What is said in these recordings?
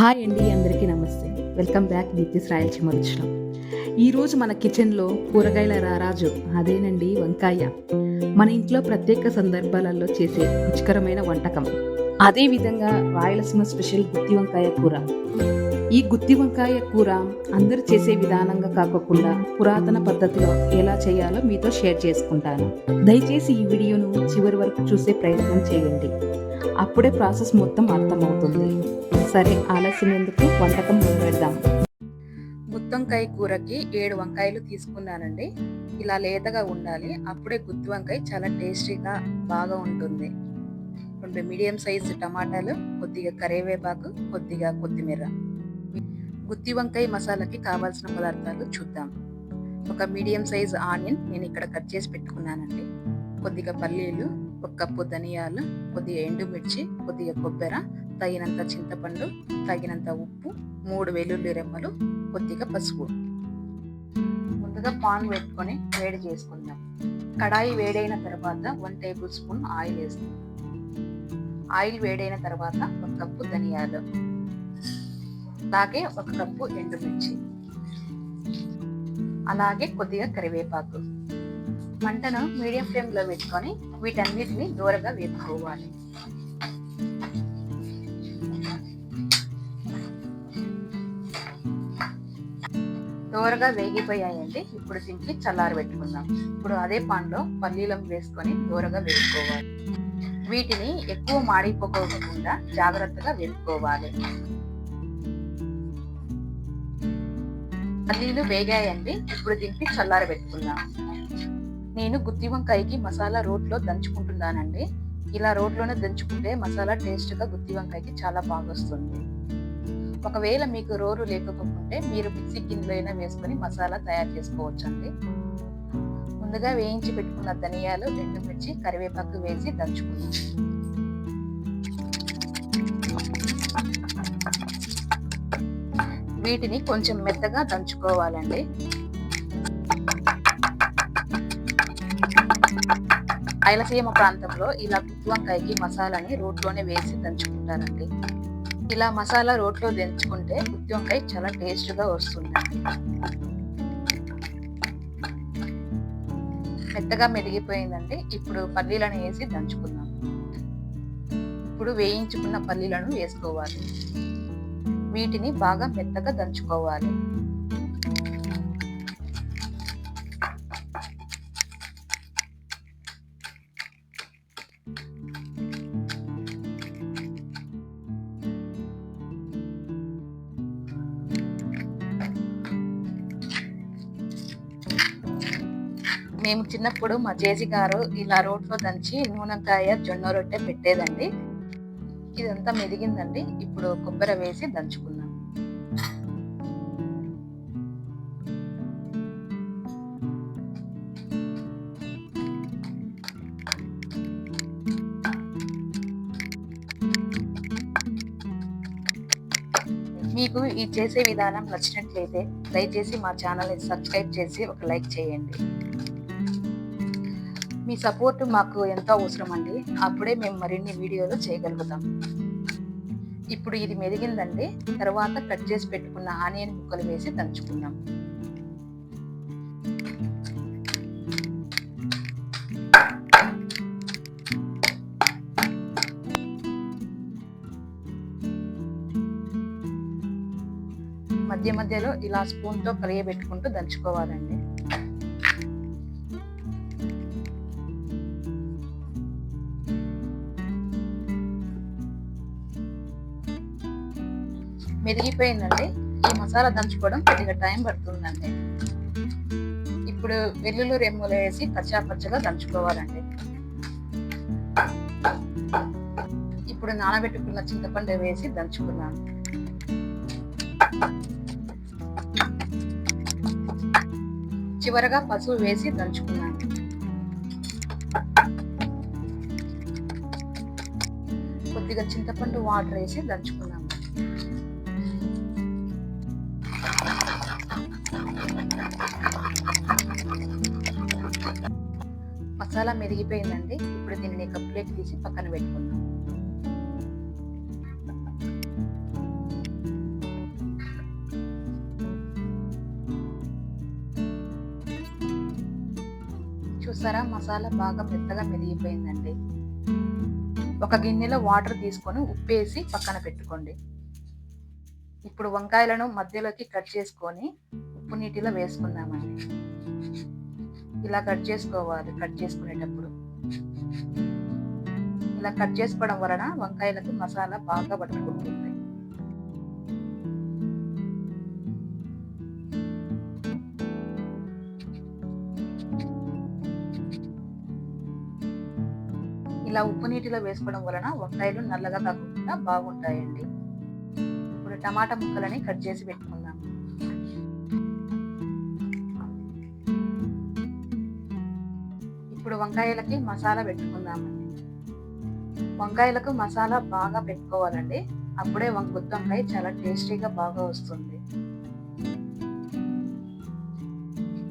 Hi అండి అందరికీ నమస్తే. వెల్కమ్ బ్యాక్ నిత్యస్ రాయలసీమ రుచిలో ఈరోజు మన కిచెన్లో కూరగాయల రారాజు అదేనండి వంకాయ. మన ఇంట్లో ప్రత్యేక సందర్భాలలో చేసే రుచికరమైన వంటకం. అదే విధంగా రాయలసీమ స్పెషల్ గుత్తి వంకాయ కూర. ఈ గుత్తి వంకాయ కూర అందరూ చేసే విధానంగా కాకుండా పురాతన పద్ధతిలో ఎలా చేయాలో మీతో షేర్ చేసుకుంటాను. దయచేసి ఈ వీడియోను చివరి వరకు చూసే ప్రయత్నం చేయండి. అప్పుడే ప్రాసెస్ మొత్తం అర్థమవుతుంది. సరే ఆలస్యం ఎందుకు వంటకం మొదలెడదాం గుత్తొంకాయ కూరకి ఏడు వంకాయలు తీసుకున్నానండి. ఇలా లేతగా ఉండాలి. అప్పుడే గుత్తి వంకాయ చాలా టేస్టీగా బాగా ఉంటుంది. రెండు మీడియం సైజు టమాటాలు కొద్దిగా కరివేపాకు కొద్దిగా కొత్తిమీర. గుత్తి వంకాయ మసాలాకి కావాల్సిన పదార్థాలు చూద్దాం. ఒక మీడియం సైజు ఆనియన్ నేను ఇక్కడ కట్ చేసి పెట్టుకున్నానండి. కొద్దిగా పల్లీలు ఒక కప్పు ధనియాలు కొద్దిగా ఎండుమిర్చి కొద్దిగా కొబ్బరి తగినంత చింతపండు తగినంత ఉప్పు మూడు వెల్లుల్లి రెమ్మలు కొద్దిగా పసుపు. ముందుగా పాన్ పెట్టుకొని వేడి చేసుకుందాం. కడాయి వేడైన తర్వాత వన్ టేబుల్ స్పూన్ ఆయిల్ వేస్తాం ఆయిల్ వేడైన తర్వాత ఒక కప్పు ధనియాలు. అలాగే ఒక కప్పు ఎండుమిర్చి. అలాగే కొద్దిగా కరివేపాకు. మంటను మీడియం ఫ్లేమ్లో పెట్టుకొని వీటన్నిటిని దూరగా వేపుకోవాలి. దోరగా వేగిపోయాయండి ఇప్పుడు దీనికి చల్లారి పెట్టుకుందాం. ఇప్పుడు అదే పాన్లో పల్లీలం వేసుకొని దోరగా వేసుకోవాలి వీటిని ఎక్కువ మాడిపోకోకుండా జాగ్రత్తగా వేసుకోవాలి పల్లీలు వేగాయండి ఇప్పుడు దీనికి చల్లారి పెట్టుకుందాం. నేను గుత్తి వంకాయకి మసాలా రోట్లో దంచుకుంటున్నానండి. ఇలా రోట్లోనే దంచుకుంటే మసాలా టేస్ట్గా గుత్తి వంకాయకి చాలా బాగా వస్తుంది ఒకవేళ మీకు రోరు లేకపోతే మీరు మిక్సీ గిన్నెలో అయినా వేసుకొని మసాలా తయారు చేసుకోవచ్చు అండి ముందుగా వేయించి పెట్టుకున్న ధనియాలు ఎండుమిర్చి కరివేపాకు వేసి దంచుకుందాం. వీటిని కొంచెం మెత్తగా దంచుకోవాలండి. రాయలసీమ ప్రాంతంలో ఇలా గుత్తి వంకాయకి మసాలాని రోట్లోనే వేసి దంచుకుంటారండి. ఇలా మసాలా రోట్లో దంచుకుంటే గుత్తి వంకాయ చాలా టేస్ట్గా వస్తుంది. మెత్తగా మెరిగిపోయిందండి. ఇప్పుడు పల్లీలను వేసి దంచుకుందాం. ఇప్పుడు వేయించుకున్న పల్లీలను వేసుకోవాలి. వీటిని బాగా మెత్తగా దంచుకోవాలి. మేము చిన్నప్పుడు మా చేసి గారు ఇలా రోట్లో దంచి నూనెకాయ జొన్న రొట్టె పెట్టేదండి. ఇదంతా మెదిగిందండి. ఇప్పుడు కొబ్బరి వేసి దంచుకున్నాం. మీకు ఈ చేసే విధానం నచ్చినట్లయితే దయచేసి మా ఛానల్ని సబ్స్క్రైబ్ చేసి ఒక లైక్ చేయండి. మీ సపోర్ట్ మాకు ఎంతో అవసరం అండి అప్పుడే మేము మరిన్ని వీడియోలు చేయగలుగుతాం. ఇప్పుడు ఇది మెదిగిందండి. తర్వాత కట్ చేసి పెట్టుకున్న ఆనియన్ ముక్కలు వేసి దంచుకుందాం. మధ్య మధ్యలో ఇలా స్పూన్తో కలియబెట్టుకుంటూ దంచుకోవాలండి. మెరిగిపోయిందండి ఈ మసాలా దంచుకోవడం కొద్దిగా టైం పడుతుందండి. ఇప్పుడు వెల్లుల్లి రెమ్ములు వేసి పచ్చా పచ్చగా దంచుకోవాలండి. ఇప్పుడు నానబెట్టుకున్న చింతపండు వేసి దంచుకున్నాను చివరగా పసుపు వేసి దంచుకున్నాను కొద్దిగా చింతపండు వాటర్ వేసి దంచుకున్నాను మసాలా మెరిగిపోయిందండి. ఇప్పుడు దీనిని ఒక ప్లేట్ తీసి పక్కన పెట్టుకుందాం. చూసారా? మసాలా బాగా మెత్తగా మెరిగిపోయిందండి. ఒక గిన్నెలో వాటర్ తీసుకొని ఉప్పేసి పక్కన పెట్టుకోండి. ఇప్పుడు వంకాయలను మధ్యలోకి కట్ చేసుకొని ఉప్పు నీటిలో వేసుకుందామండి. ఇలా కట్ చేసుకోవాలి కట్ చేసుకునేటప్పుడు. ఇలా కట్ చేసుకోవడం వలన వంకాయలకు మసాలా బాగా పట్టుకుంటుంది. ఇలా ఉప్పు నీటిలో వేసుకోవడం వలన వంకాయలు నల్లగా కాకుండా బాగుంటాయండి. ఇప్పుడు టమాటా ముక్కలని కట్ చేసి పెట్టుకుందాం. ఇప్పుడు వంకాయలకి మసాలా పెట్టుకుందామండి వంకాయలకు మసాలా బాగా పెట్టుకోవాలండి. అప్పుడే గుత్తి వంకాయ చాలా టేస్టీగా బాగా వస్తుంది.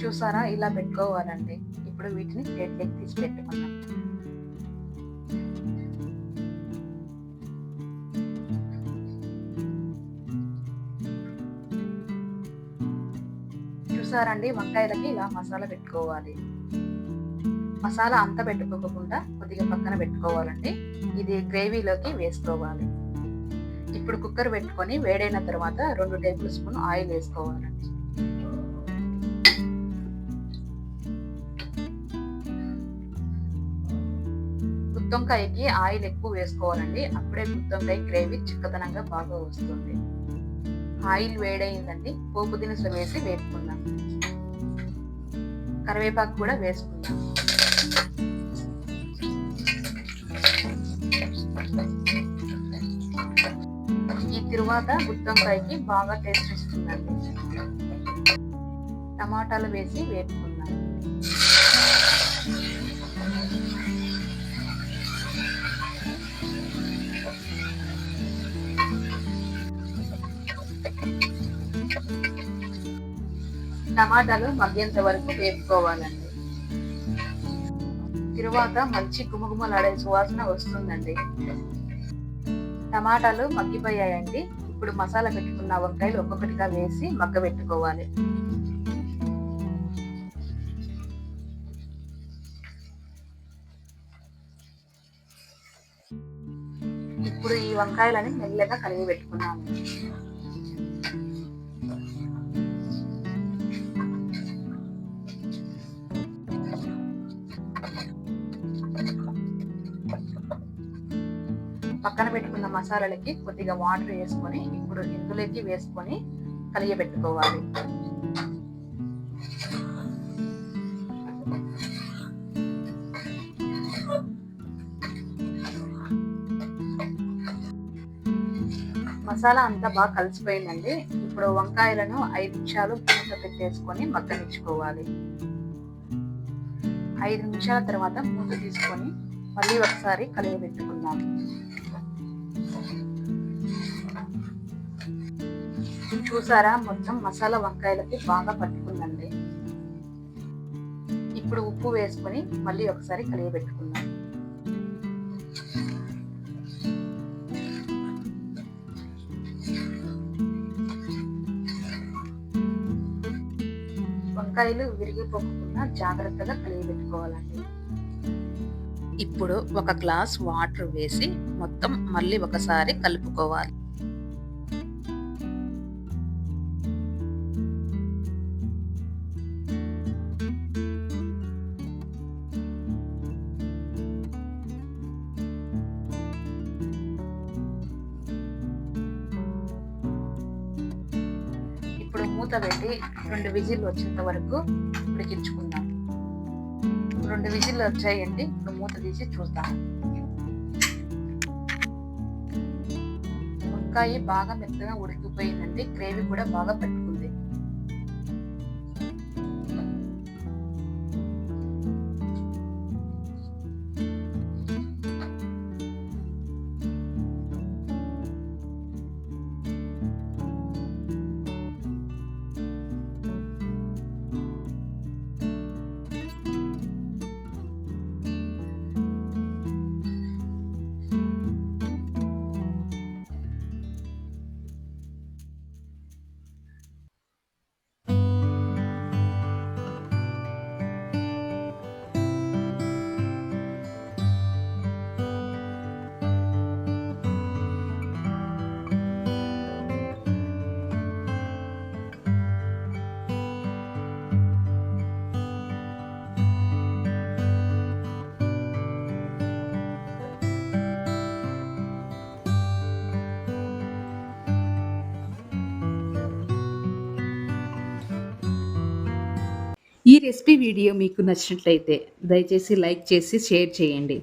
చూసారా? ఇలా పెట్టుకోవాలండి. ఇప్పుడు వీటిని ప్లేట్లోకి తీసి పెట్టుకుందాం. చూసారండి? వంకాయలకి ఇలా మసాలా పెట్టుకోవాలి. మసాలా అంతా పెట్టుకోకుండా కొద్దిగా పక్కన పెట్టుకోవాలండి. ఇది గ్రేవీలోకి వేసుకోవాలి. ఇప్పుడు కుక్కర్ పెట్టుకొని వేడైన తర్వాత రెండు టేబుల్ స్పూన్ ఆయిల్ వేసుకోవాలండి. గుత్తొంకాయకి ఆయిల్ ఎక్కువ వేసుకోవాలండి. అప్పుడే గుత్తొంకాయ గ్రేవీ చిక్కదనంగా బాగా వస్తుంది. ఆయిల్ వేడైందండి. పోపు దినుసులు వేసి వేపుకుందాం. కరివేపాకు కూడా వేసుకుందాం. ఈ తరువాత గుత్తొంకాయకి బాగా టేస్ట్ ఇస్తుందండి టమాటాలు వేసి వేపుకుందాం. టమాటాలు మగ్గేంత వరకు వేపుకోవాలండి. తరువాత మంచి గుమగుమలాడే సువాసన వస్తుందండి. టమాటాలు మగ్గిపోయాయండి. ఇప్పుడు మసాలా పెట్టుకున్న వంకాయలు ఒక్కొక్కటిగా వేసి మగ్గ పెట్టుకోవాలి ఇప్పుడు ఈ వంకాయలని మెల్లగా కలిగి పెట్టుకున్నాము మసాలాలకి కొద్దిగా వాటర్ వేసుకొని ఇప్పుడు ఇందులోకి వేసుకొని కలియబెట్టుకోవాలి. మసాలా అంతా బాగా కలిసిపోయిందండి. ఇప్పుడు వంకాయలను ఐదు నిమిషాలు పూత పెట్టేసుకొని మగ్గనిచ్చుకోవాలి. ఐదు నిమిషాల తర్వాత మూత తీసుకొని మళ్ళీ ఒకసారి కలియబెట్టుకుందాం. చూసారా? మొత్తం మసాలా వంకాయలకి బాగా పట్టుకుందండి. ఇప్పుడు ఉప్పు వేసుకొని మళ్ళీ ఒకసారి కలియబెట్టుకుందాం వంకాయలు విరిగిపోకుండా జాగ్రత్తగా కలియబెట్టుకోవాలండి ఇప్పుడు ఒక గ్లాస్ వాటర్ వేసి మొత్తం మళ్ళీ ఒకసారి కలుపుకోవాలి. ఇప్పుడు మూత పెట్టి రెండు విజిల్ వచ్చేంత వరకు ఉడికించుకుందాం. రెండు విజిల్ వచ్చాయండి. ఇప్పుడు మూత తీసి చూద్దాం. వంకాయ బాగా మెత్తగా ఉడికిపోయిందండి. గ్రేవీ కూడా బాగా పెట్టు ఈ రెసిపీ వీడియో మీకు నచ్చినట్లయితే దయచేసి లైక్ చేసి షేర్ చేయండి.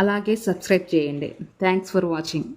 అలాగే సబ్స్క్రైబ్ చేయండి. Thanks for watching